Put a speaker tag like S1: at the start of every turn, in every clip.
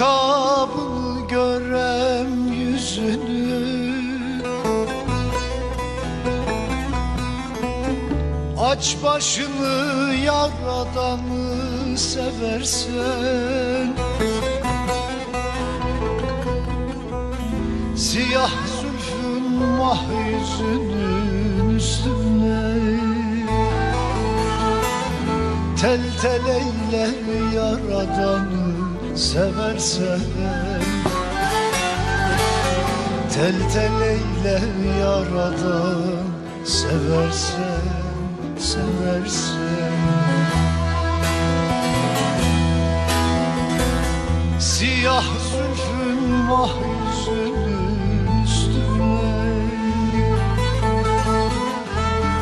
S1: Nikabını görem yüzünü. Aç başını yaradanı seversen. Siyah zülfün mah yüzünün üstüne. Tel tel eyler yaradanı seversen Tel tel eyler yaradan. Seversen seversen. Siyah zülfün mah üstüne.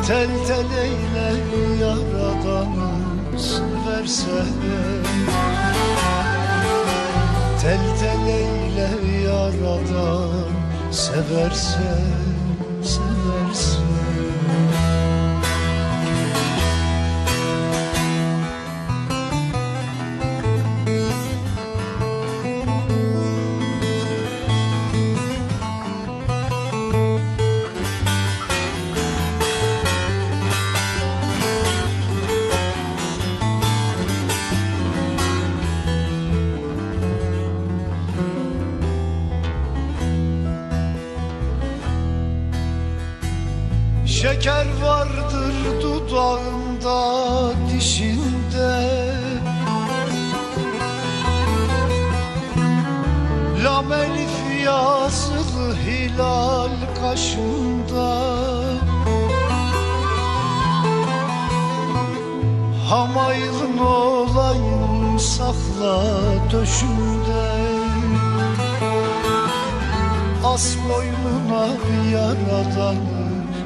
S1: Tel tel eyle yaradanı seversen Tel tel eyle yaradan seversen Şeker vardır dudağında dişinde. Lam elif yazılı hilal kaşında. Hamaylın olayım sakla döşümde As boynuna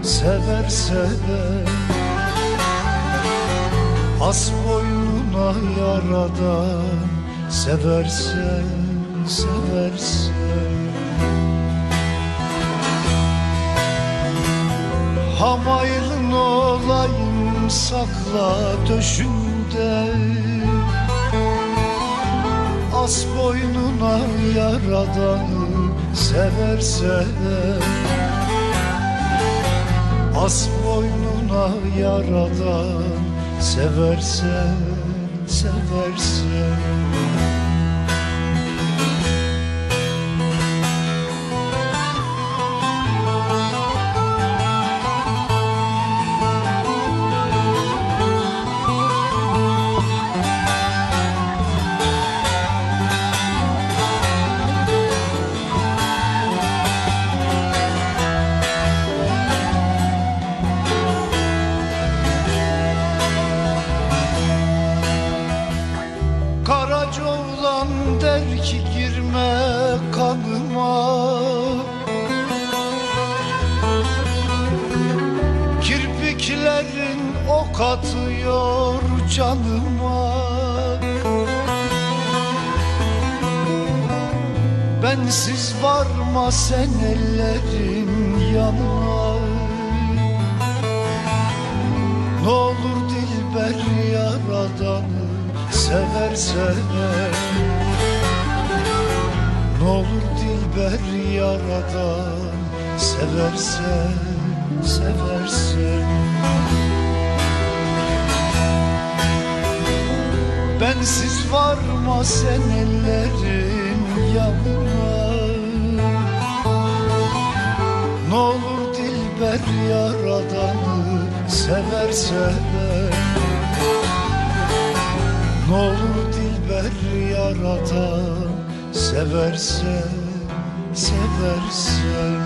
S1: yaradanı seversen As boynuna yaradan seversen seversen Hamaylın olayım sakla döşünde. As boynuna yaradanı seversen As boynuna yaradan seversen seversen ki girme kanıma Kirpiklerin ok atıyor canıma. Bensiz varma sen ellerin yanına ne olur dilber yaradanı seversen Ne olur dilber yaradan seversen seversen. Bensiz varma sen ellerin yanına. Ne olur dilber yaradanı seversen. Ne olur dilber yaradan seversen seversen.